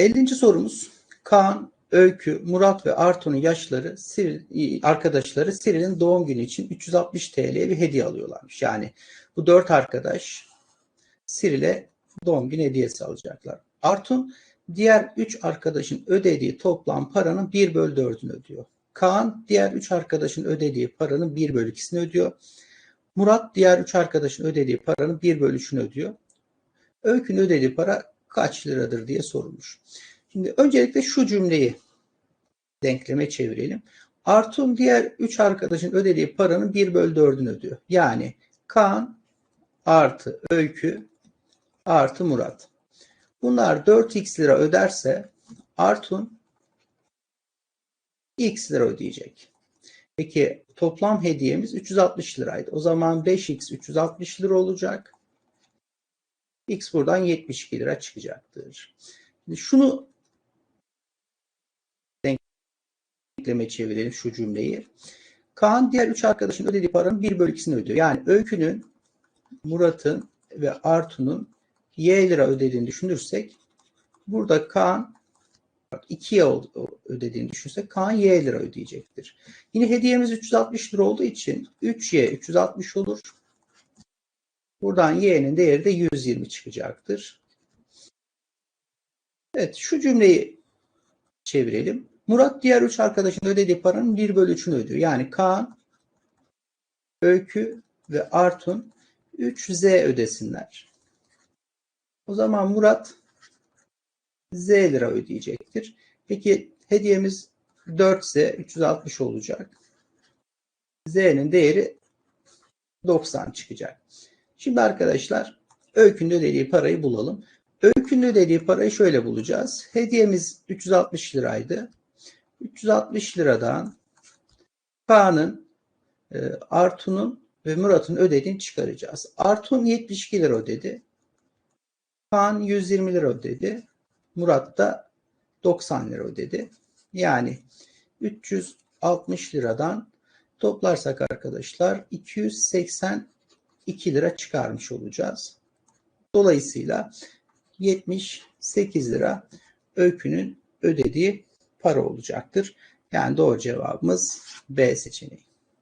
50. sorumuz Kaan, Öykü, Murat ve Artun'un yaşları Siril, arkadaşları Siril'in doğum günü için 360 TL'ye bir hediye alıyorlarmış. Yani bu dört arkadaş Siril'e doğum günü hediyesi alacaklar. Artun diğer 3 arkadaşın ödediği toplam paranın 1 bölü 4'ünü ödüyor. Kaan diğer 3 arkadaşın ödediği paranın 1 bölü 2'sini ödüyor. Murat diğer 3 arkadaşın ödediği paranın 1 bölü 3'ünü ödüyor. Öykü'nün ödediği para kaç liradır diye sorulmuş. Şimdi öncelikle şu cümleyi denkleme çevirelim. Artun diğer 3 arkadaşın ödediği paranın 1 bölü 4'ünü ödüyor. Yani Kaan artı Öykü artı Murat. Bunlar 4x lira öderse Artun x lira ödeyecek. Peki toplam hediyemiz 360 liraydı. O zaman 5x 360 lira olacak. X buradan 72 lira çıkacaktır. Şimdi şunu denkleme çevirelim şu cümleyi. Kaan diğer 3 arkadaşın ödediği paranın 1 bölü 2'sini ödüyor. Yani Öykü'nün, Murat'ın ve Artun'un Y lira ödediğini düşünürsek burada Kaan 2'ye ödediğini düşünsek Kaan Y lira ödeyecektir. Yine hediyemiz 360 lira olduğu için 3Y 360 olur. Buradan Y'nin değeri de 120 çıkacaktır. Evet şu cümleyi çevirelim. Murat diğer 3 arkadaşın ödediği paranın 1 bölü 3'ünü ödüyor. Yani Kaan, Öykü ve Artun 3Z ödesinler. O zaman Murat Z lira ödeyecektir. Peki hediyemiz 4 ise 360 olacak. Z'nin değeri 90 çıkacak. Şimdi arkadaşlar Öykü'nün ödediği parayı bulalım. Öykü'nün ödediği parayı şöyle bulacağız. Hediyemiz 360 liraydı. 360 liradan Kaan'ın, e, Artun'un ve Murat'ın ödediğini çıkaracağız. Artun 72 lira ödedi. Kaan 120 lira ödedi. Murat da 90 lira ödedi. Yani 360 liradan toplarsak arkadaşlar 282 lira çıkarmış olacağız. Dolayısıyla 78 lira öykünün ödediği para olacaktır. Yani doğru cevabımız B seçeneği.